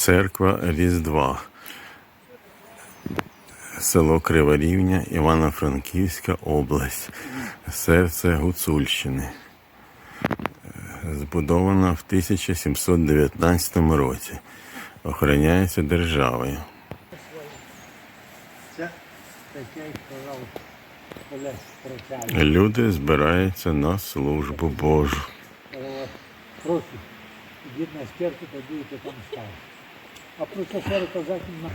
Церква Різдва. Село Криворівня, Івано-Франківська область, серце Гуцульщини. Збудована в 1719 році. Охороняється державою. Люди збираються на службу Божу. Прошу, ідіть на стірку, подивіться там став. А про це ще розказати на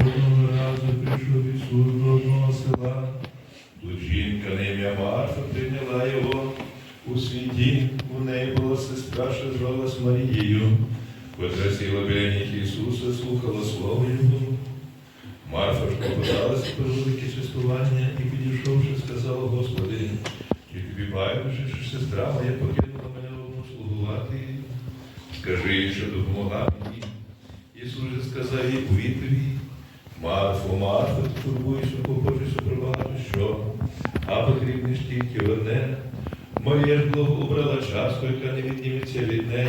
Одного разу прийшов Ісус одного села. Тут жінка на ім'я Марфа прийняла його у свій дім. У неї була сестра, що звалась Марією, котра сіла біля ніг Ісуса, слухала слово Його. Марфа ж попиталася про велике частування і, підійшовши, сказала, Господи, чи тобі байдуже, що сестра моя покинула мене одну слугувати їй? Скажи їй, що допомогла мені. Ісус же сказав їй у відповідь, Марфо, Марфо, ти турбуєшся, похожий супроваду, що? А потрібне ж тільки одне. Моє ж благо обрала частку, яка не відніметься від неї.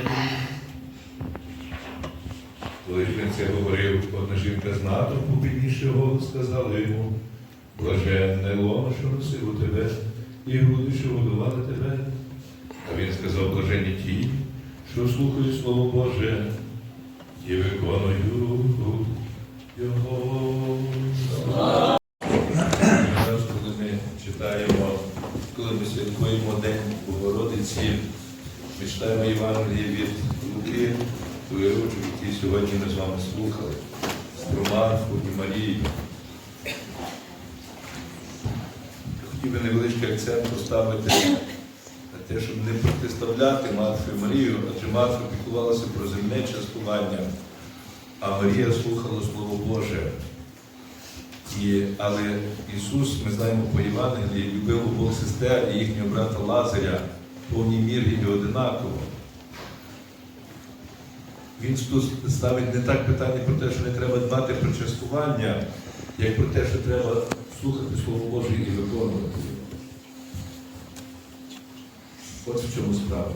Коли ж він це говорив, одна жінка з натовпу піднісши голос, сказала йому, блаженне лоно, що носило тебе, і груди, що годували тебе. А він сказав, блаженні ті, що слухають Слово Боже і виконую його. Зараз, коли ми читаємо, коли ми святкуємо День Богородиці, ми читаємо Євангеліє від Луки, той рочок, який сьогодні ми з вами слухали, про Марфу і Марію. Хотів би невеличкий акцент поставити те, щоб не протиставляти Марфу і Марію, адже Марфа піклувалася про земне частування, а Марія слухала Слово Боже. І, але Ісус, ми знаємо по Євангелії, любив обох сестер і їхнього брата Лазаря в повній мірі і одинаково. Він тут ставить не так питання про те, що не треба дбати про частування, як про те, що треба слухати Слово Боже і виконувати. От в чому справа.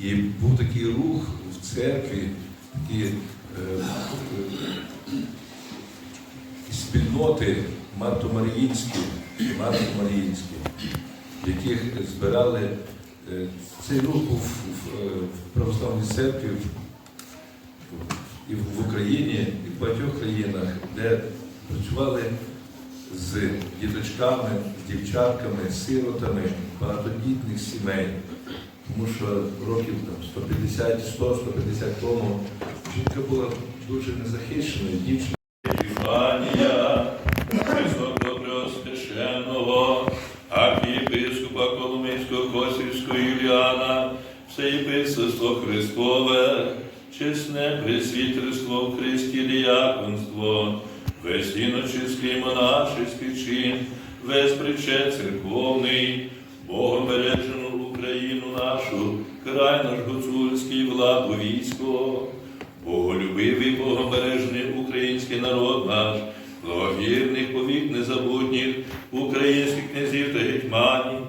І був такий рух в церкві, такі е, е, спільноти Марто-Маріїнські, Марто-Маріїнські, в яких збирали е, цей рух був в, е, в православній церкві і в Україні, і в багатьох країнах, де працювали з діточками, з дівчатками, з сиротами багатодітних сімей. Тому що років там 150, 100-150 тому жінка була дуже незахищеною дівчиною. Архієпископа Коломийського Косівського Юліана, всеєписоство Христове, чесне пресвітерство в Христі діяконство, весь іночиський монашеский чин, весь причет церковний, Богом бережену Україну нашу, край наш гуцульський владу військо. Боголюбивий, богобережний український народ наш, благовірних повік незабутніх українських князів та гетьманів,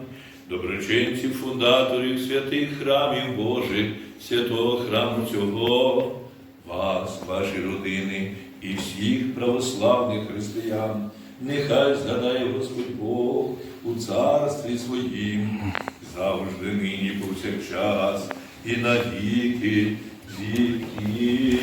доброчинців, фундаторів святих храмів Божих, святого храму цього, вас, ваші родини і всіх православних християн, нехай згадає Господь Бог у царстві своїм, завжди нині повсякчас і на віки віки.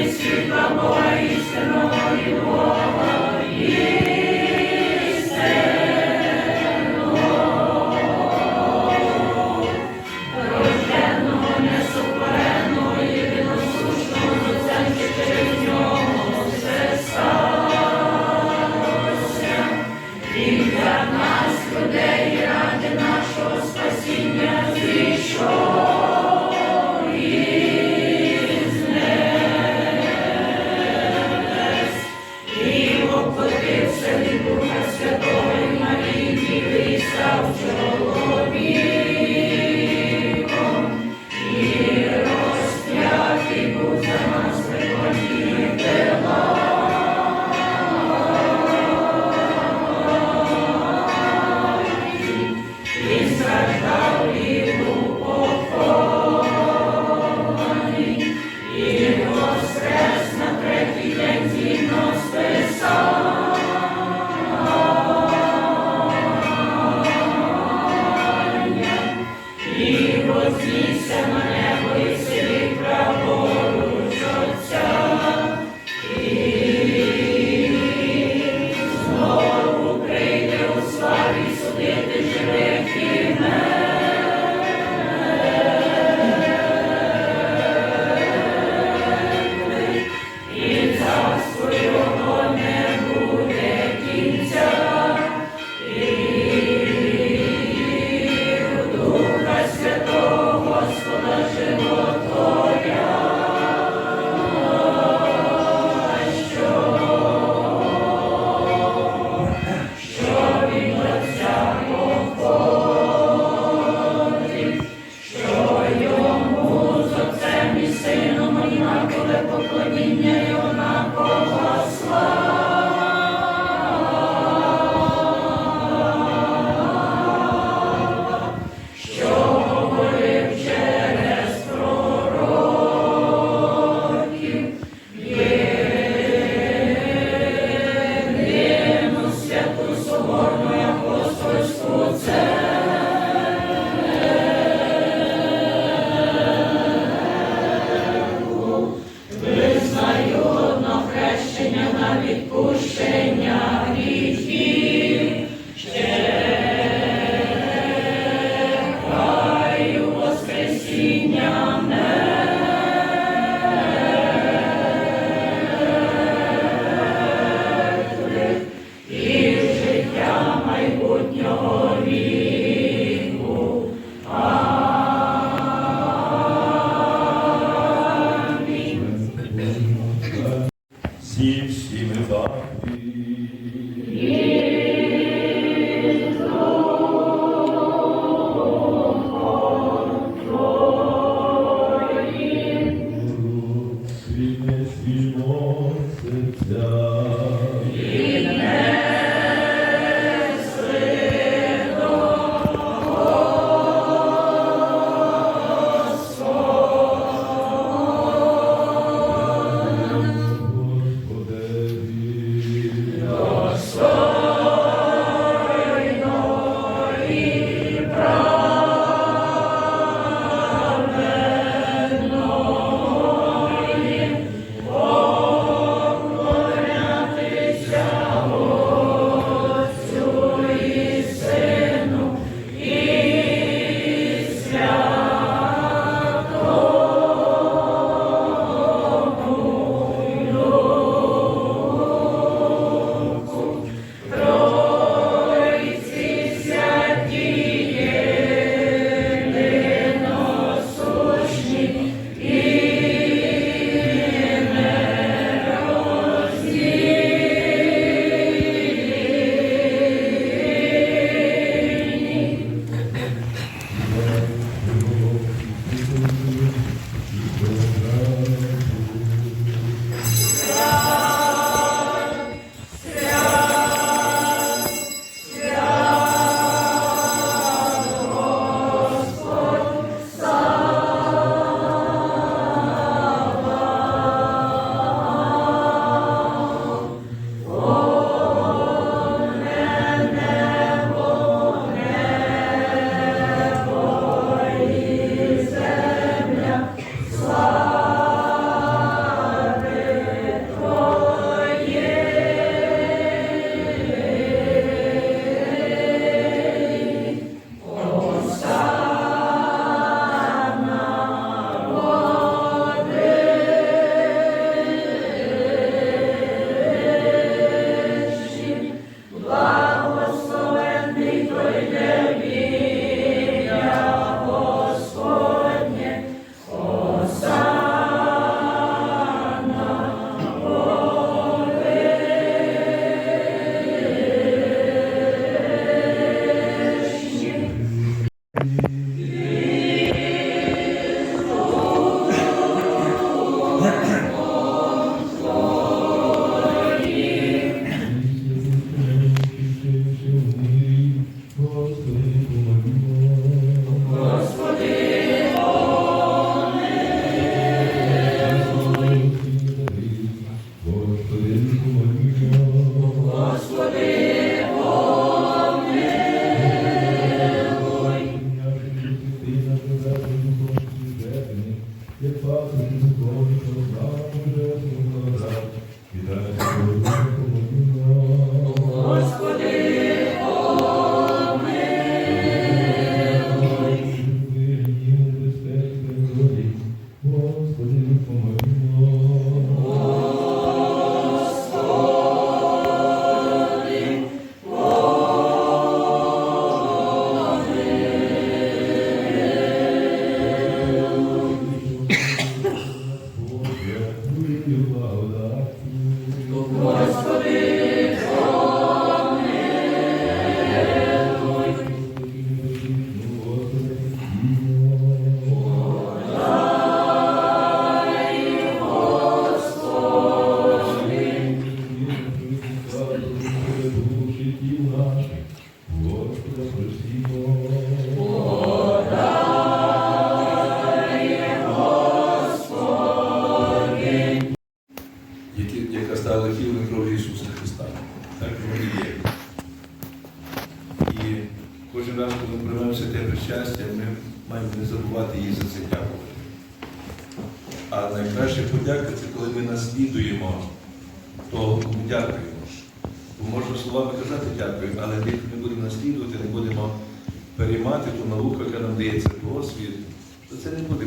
Рожденного не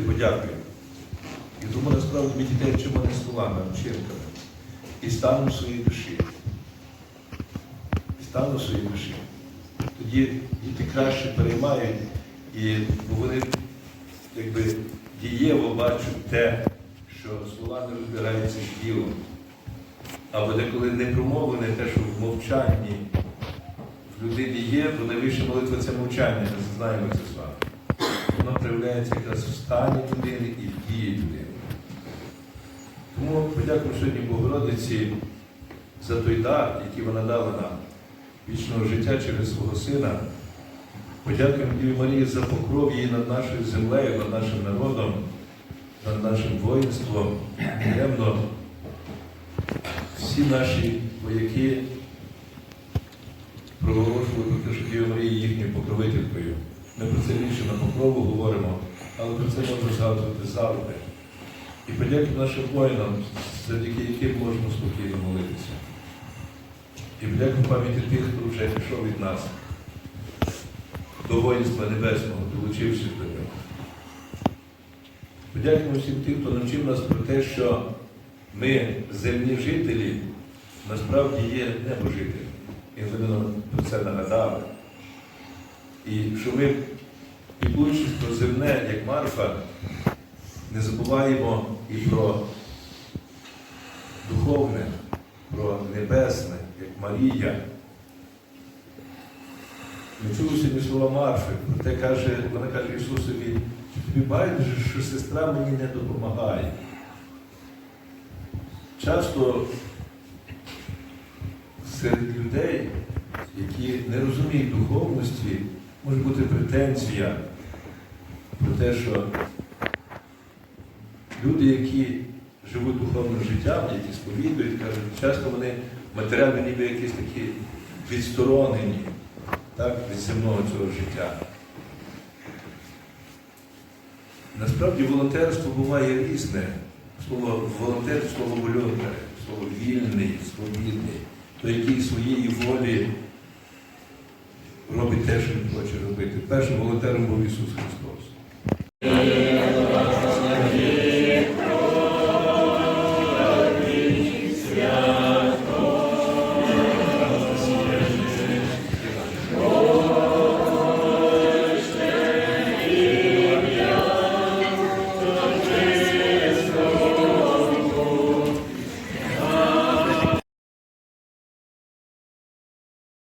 подякою. І тому насправді ми дітей вчимо не словами, а вчинками. І станом своєї душі. І станом своєї душі. Тоді діти краще переймають, і вони якби дієво бачать те, що слова не розбираються з ділом. Або деколи не промовлене те, що в мовчанні в людині є, то найвища молитва це мовчання, ми знаємо це. Воно проявляється якраз в стані людини і в дії людини. Тому подякуємо сьогодні Богородиці за той дар, який вона дала нам вічного життя через свого сина. Подякуємо Діві Марії за покров її над нашою землею, над нашим народом, над нашим воїнством. Приємно всі наші вояки проголошували що Діва Марія їхньою покровителькою. Ми про це більше на покрову говоримо, але про це можна згадувати завжди. І подякуємо нашим воїнам, завдяки яким можемо спокійно молитися. І подякуємо пам'яті тих, хто вже пішов від нас до воїнства небесного, долучився до нього. Подякуємо всім тим, хто навчив нас про те, що ми, земні жителі, насправді є небожителі. І нам про це нагадали. І що ми, піклуючись про земне, як Марфа, не забуваємо і про духовне, про небесне, як Марія. Ми чули сьогодні слова Марфи, про те каже, вона каже Ісусові, що тобі байдуже, що сестра мені не допомагає. Часто серед людей, які не розуміють духовності, може бути претензія про те, що люди, які живуть духовним життям, які сповідують, кажуть, часто вони матеріально ніби якісь такі відсторонені так, від земного цього життя. Насправді волонтерство буває різне. Слово волонтер, слово вольонтер, слово вільний, свобідний, той, який своєї волі робить те, що він хоче робити. Першим волонтером був Ісус Христос.